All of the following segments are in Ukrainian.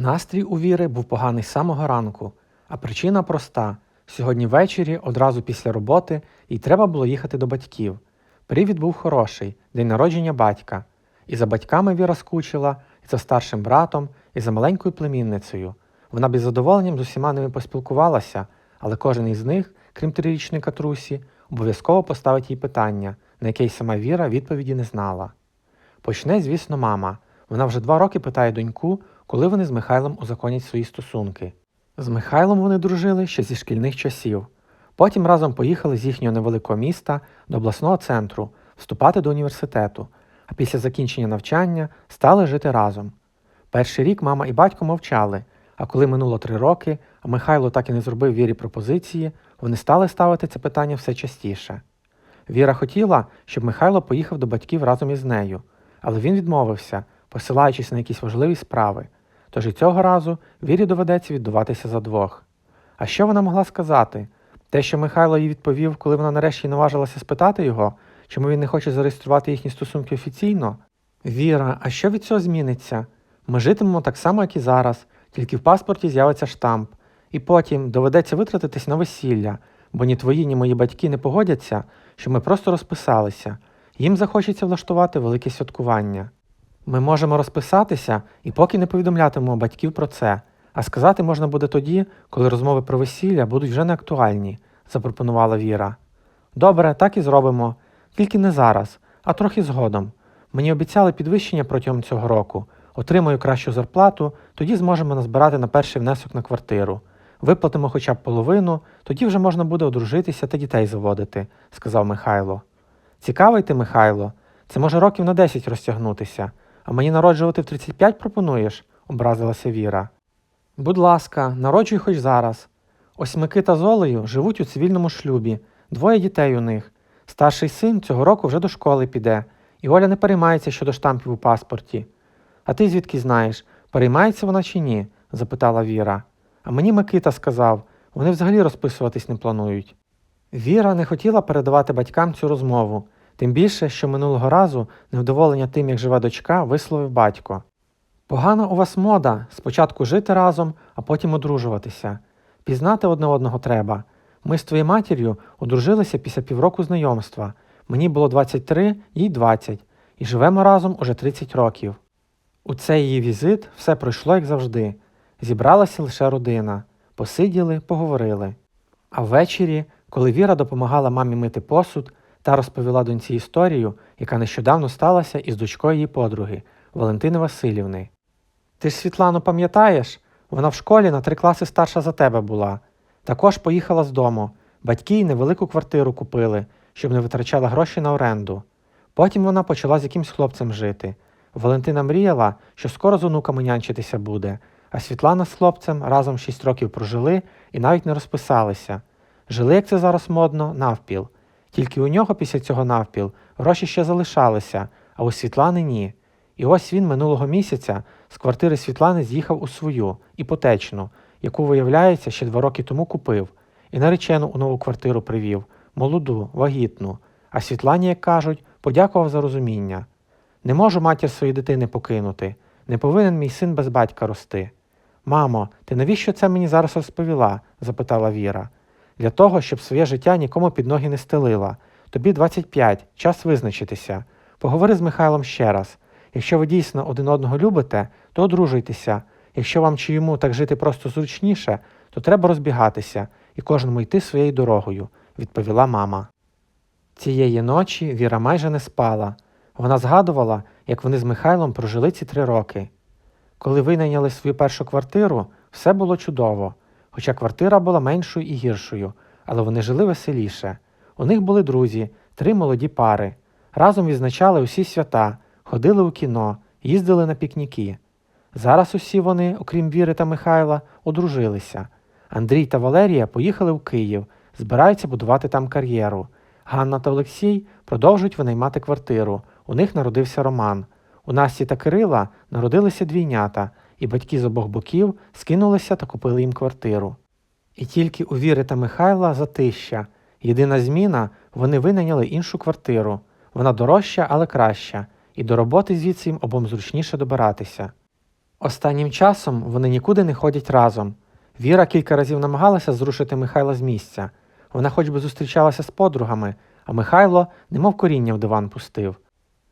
Настрій у Віри був поганий з самого ранку, а причина проста. Сьогодні ввечері, одразу після роботи, їй треба було їхати до батьків. Привід був хороший день народження батька. І за батьками Віра скучила, і за старшим братом, і за маленькою племінницею. Вона б із задоволенням з усіма ними поспілкувалася, але кожен із них, крім трирічної Катрусі, обов'язково поставить їй питання, на яке й сама Віра відповіді не знала. Почне, звісно, мама. Вона вже два роки питає доньку, коли вони з Михайлом узаконять свої стосунки. З Михайлом вони дружили ще зі шкільних часів. Потім разом поїхали з їхнього невеликого міста до обласного центру вступати до університету, а після закінчення навчання стали жити разом. Перший рік мама і батько мовчали, а коли минуло три роки, а Михайло так і не зробив Вірі пропозиції, вони стали ставити це питання все частіше. Віра хотіла, щоб Михайло поїхав до батьків разом із нею, але він відмовився, посилаючись на якісь важливі справи. Тож і цього разу Вірі доведеться віддуватися за двох. А що вона могла сказати? Те, що Михайло їй відповів, коли вона нарешті наважилася спитати його, чому він не хоче зареєструвати їхні стосунки офіційно? Віра, а що від цього зміниться? Ми житимемо так само, як і зараз, тільки в паспорті з'явиться штамп, і потім доведеться витратитись на весілля, бо ні твої, ні мої батьки не погодяться, що ми просто розписалися. Їм захочеться влаштувати велике святкування. Ми можемо розписатися і поки не повідомлятимемо батьків про це, а сказати можна буде тоді, коли розмови про весілля будуть вже не актуальні, запропонувала Віра. Добре, так і зробимо, тільки не зараз, а трохи згодом. Мені обіцяли підвищення протягом цього року. Отримаю кращу зарплату, тоді зможемо назбирати на перший внесок на квартиру. Виплатимо хоча б половину, тоді вже можна буде одружитися та дітей заводити, сказав Михайло. Цікавий ти, Михайло, це може років на 10 розтягнутися, а мені народжувати в 35 пропонуєш? образилася Віра. Будь ласка, народжуй хоч зараз. Ось Микита з Олею живуть у цивільному шлюбі, двоє дітей у них. Старший син цього року вже до школи піде, і Оля не переймається щодо штампів у паспорті. А ти звідки знаєш, переймається вона чи ні? запитала Віра. А мені Микита сказав, вони взагалі розписуватись не планують. Віра не хотіла передавати батькам цю розмову, тим більше, що минулого разу невдоволення тим, як живе дочка, висловив батько. Погана у вас мода спочатку жити разом, а потім одружуватися. Пізнати одне одного треба. Ми з твоєю матір'ю одружилися після півроку знайомства. Мені було 23, їй 20, і живемо разом уже 30 років. У цей її візит все пройшло як завжди. Зібралася лише родина. Посиділи, поговорили. А ввечері, коли Віра допомагала мамі мити посуд та розповіла доньці історію, яка нещодавно сталася із дочкою її подруги Валентини Васильівни. Ти ж Світлану пам'ятаєш? Вона в школі на три класи старша за тебе була. Також поїхала з дому. Батьки їй невелику квартиру купили, щоб не витрачала гроші на оренду. Потім вона почала з якимсь хлопцем жити. Валентина мріяла, що скоро з онуками нянчитися буде, а Світлана з хлопцем разом шість років прожили і навіть не розписалися. Жили, як це зараз модно, навпіл. Тільки у нього після цього навпіл гроші ще залишалися, а у Світлани ні. І ось він минулого місяця з квартири Світлани з'їхав у свою, іпотечну, яку, виявляється, ще два роки тому купив, і наречену у нову квартиру привів, молоду, вагітну. А Світлані, як кажуть, подякував за розуміння. Не можу матір своєї дитини покинути, не повинен мій син без батька рости. Мамо, ти навіщо це мені зараз розповіла? запитала Віра. Для того, щоб своє життя нікому під ноги не стелила. Тобі 25, час визначитися. Поговори з Михайлом ще раз. Якщо ви дійсно один одного любите, то одружуйтеся. Якщо вам чи йому так жити просто зручніше, то треба розбігатися і кожному йти своєю дорогою, відповіла мама. Цієї ночі Віра майже не спала. Вона згадувала, як вони з Михайлом прожили ці три роки. Коли винайняли свою першу квартиру, все було чудово, хоча квартира була меншою і гіршою, але вони жили веселіше. У них були друзі, три молоді пари. Разом відзначали усі свята, ходили у кіно, їздили на пікніки. Зараз усі вони, окрім Віри та Михайла, одружилися. Андрій та Валерія поїхали в Київ, збираються будувати там кар'єру. Ганна та Олексій продовжують винаймати квартиру. У них народився Роман. У Насті та Кирила народилися двійнята, і батьки з обох боків скинулися та купили їм квартиру. І тільки у Віри та Михайла затища. Єдина зміна вони винайняли іншу квартиру. Вона дорожча, але краща, і до роботи звідси їм обом зручніше добиратися. Останнім часом вони нікуди не ходять разом. Віра кілька разів намагалася зрушити Михайла з місця. Вона хоч би зустрічалася з подругами, а Михайло немов коріння в диван пустив.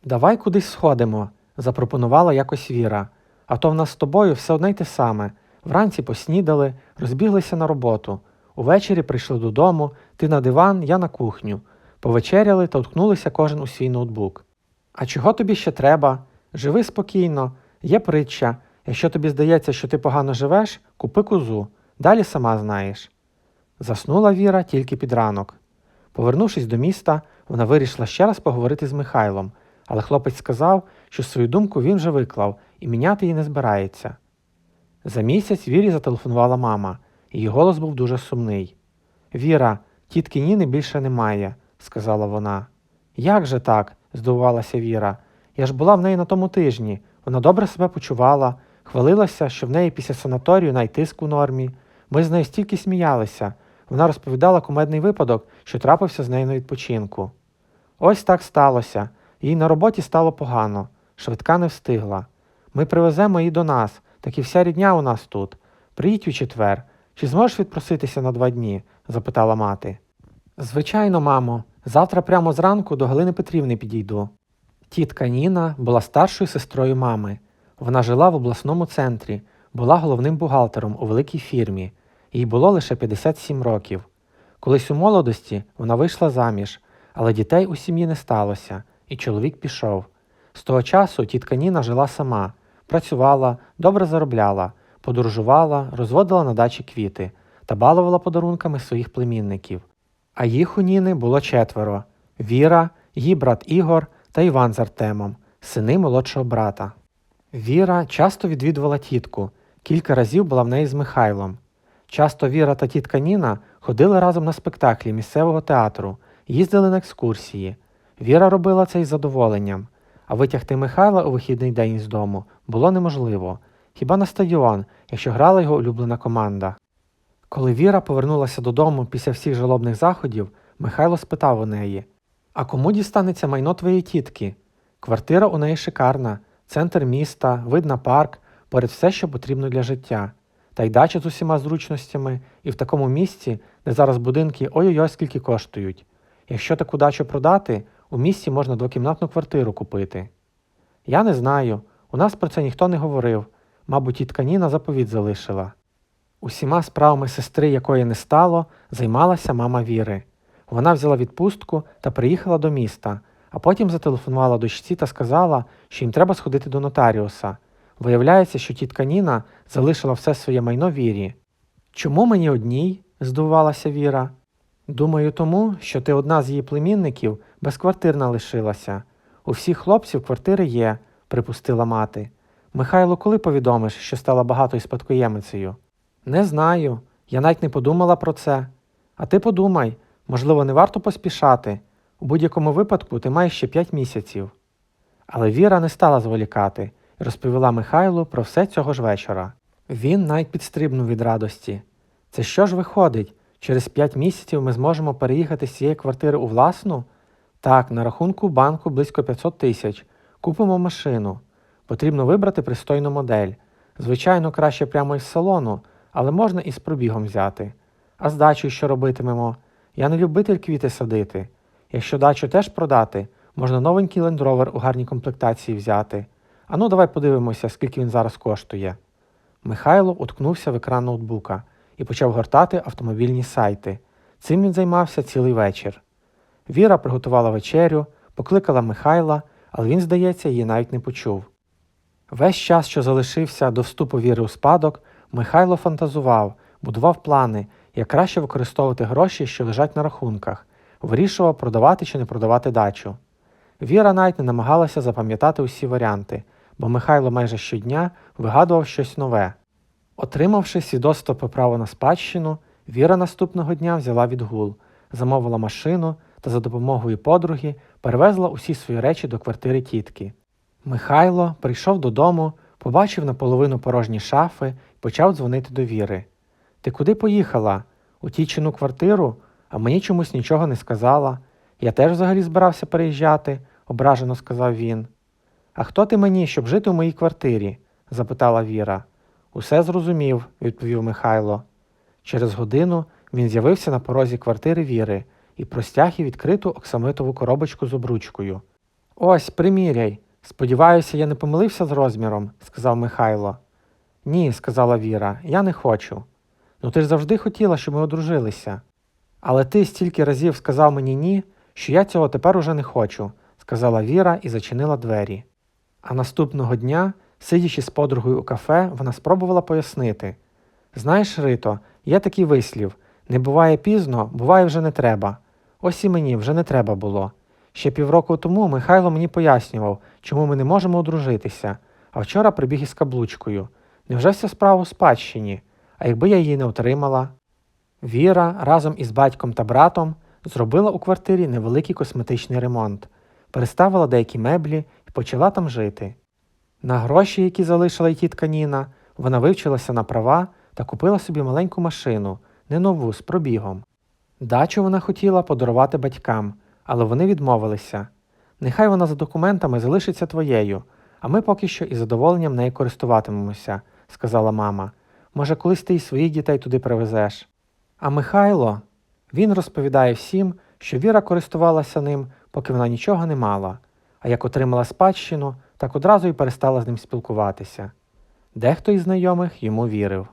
Давай кудись сходимо, запропонувала якось Віра. А то в нас з тобою все одне й те саме. Вранці поснідали, розбіглися на роботу. Увечері прийшли додому, ти на диван, я на кухню. Повечеряли та уткнулися кожен у свій ноутбук. А чого тобі ще треба? Живи спокійно, є притча. Якщо тобі здається, що ти погано живеш, купи козу. Далі сама знаєш. Заснула Віра тільки під ранок. Повернувшись до міста, вона вирішила ще раз поговорити з Михайлом, але хлопець сказав, що свою думку він вже виклав і міняти її не збирається. За місяць Вірі зателефонувала мама, її голос був дуже сумний. Віра, тітки Ніни більше немає, сказала вона. Як же так? здивувалася Віра. Я ж була в неї на тому тижні. Вона добре себе почувала, хвалилася, що в неї після санаторію найтиск у нормі. Ми з нею стільки сміялися. Вона розповідала кумедний випадок, що трапився з нею на відпочинку. Ось так сталося. Їй на роботі стало погано, швидка не встигла. Ми привеземо її до нас, так і вся рідня у нас тут. Приїдь у четвер. Чи зможеш відпроситися на два дні? запитала мати. Звичайно, мамо, завтра прямо зранку до Галини Петрівни підійду. Тітка Ніна була старшою сестрою мами. Вона жила в обласному центрі, була головним бухгалтером у великій фірмі. Їй було лише 57 років. Колись у молодості вона вийшла заміж, але дітей у сім'ї не сталося, і чоловік пішов. З того часу тітка Ніна жила сама, працювала, добре заробляла, подорожувала, розводила на дачі квіти та балувала подарунками своїх племінників. А їх у Ніни було четверо Віра, її брат Ігор та Іван з Артемом, сини молодшого брата. Віра часто відвідувала тітку, кілька разів була в неї з Михайлом. Часто Віра та тітка Ніна ходили разом на спектаклі місцевого театру, їздили на екскурсії. Віра робила це із задоволенням, а витягти Михайла у вихідний день з дому було неможливо, хіба на стадіон, якщо грала його улюблена команда. Коли Віра повернулася додому після всіх жалобних заходів, Михайло спитав у неї А кому дістанеться майно твоєї тітки? Квартира у неї шикарна, центр міста, вид на парк, поряд все, що потрібно для життя. Та й дача з усіма зручностями, і в такому місці, де зараз будинки ой-ой-ой скільки коштують. Якщо таку дачу продати, у місті можна двокімнатну квартиру купити. Я не знаю, у нас про це ніхто не говорив, мабуть, тітка Ніна заповіт залишила. Усіма справами сестри, якої не стало, займалася мама Віри. Вона взяла відпустку та приїхала до міста, а потім зателефонувала дочці та сказала, що їм треба сходити до нотаріуса. Виявляється, що тітка Ніна залишила все своє майно Вірі. Чому мені одній? здивувалася Віра. Думаю, тому, що ти одна з її племінників безквартирна лишилася. У всіх хлопців квартири є, припустила мати. Михайло, коли повідомиш, що стала багатою спадкоємицею? Не знаю. Я навіть не подумала про це. А ти подумай, можливо, не варто поспішати. У будь-якому випадку ти маєш ще п'ять місяців. Але Віра не стала зволікати і розповіла Михайлу про все цього ж вечора. Він навіть підстрибнув від радості. Це що ж виходить? Через п'ять місяців ми зможемо переїхати з цієї квартири у власну? Так, на рахунку банку близько 500 тисяч. Купимо машину. Потрібно вибрати пристойну модель. Звичайно, краще прямо із салону, але можна і з пробігом взяти. А з дачею що робитимемо? Я не любитель квіти садити. Якщо дачу теж продати, можна новенький лендровер у гарній комплектації взяти. Ану, давай подивимося, скільки він зараз коштує. Михайло уткнувся в екран ноутбука і почав гортати автомобільні сайти. Цим він займався цілий вечір. Віра приготувала вечерю, покликала Михайла, але він, здається, її навіть не почув. Весь час, що залишився до вступу віри у спадок, Михайло фантазував, будував плани, як краще використовувати гроші, що лежать на рахунках, вирішував, продавати чи не продавати дачу. Віра навіть не намагалася запам'ятати усі варіанти, бо Михайло майже щодня вигадував щось нове. Отримавши свідоцтво про право на спадщину, Віра наступного дня взяла відгул, замовила машину та за допомогою подруги перевезла усі свої речі до квартири тітки. Михайло прийшов додому, побачив наполовину порожні шафи і почав дзвонити до Віри. Ти куди поїхала? У тічину квартиру, а мені чомусь нічого не сказала. Я теж взагалі збирався переїжджати, ображено сказав він. А хто ти мені, щоб жити у моїй квартирі? запитала Віра. Усе зрозумів, відповів Михайло. Через годину він з'явився на порозі квартири Віри і простяг їй відкриту оксамитову коробочку з обручкою. Ось, приміряй. Сподіваюся, я не помилився з розміром, сказав Михайло. Ні, сказала Віра, я не хочу. Ну ти ж завжди хотіла, щоб ми одружилися. Але ти стільки разів сказав мені ні, що я цього тепер уже не хочу, сказала Віра і зачинила двері. А наступного дня, сидячи з подругою у кафе, вона спробувала пояснити Знаєш, Рито, є такий вислів не буває пізно, буває вже не треба. Ось і мені вже не треба було. Ще півроку тому Михайло мені пояснював, чому ми не можемо одружитися, а вчора прибіг із каблучкою. Невже вся справа у спадщині? А якби я її не отримала? Віра разом із батьком та братом зробила у квартирі невеликий косметичний ремонт, переставила деякі меблі і почала там жити. На гроші, які залишила й тітка Ніна, вона вивчилася на права та купила собі маленьку машину, не нову, з пробігом. Дачу вона хотіла подарувати батькам, але вони відмовилися. Нехай вона за документами залишиться твоєю, а ми поки що із задоволенням нею користуватимемося, сказала мама. Може, колись ти й своїх дітей туди привезеш. А Михайло, він розповідає всім, що Віра користувалася ним, поки вона нічого не мала, а як отримала спадщину, так одразу й перестала з ним спілкуватися. Дехто із знайомих йому вірив.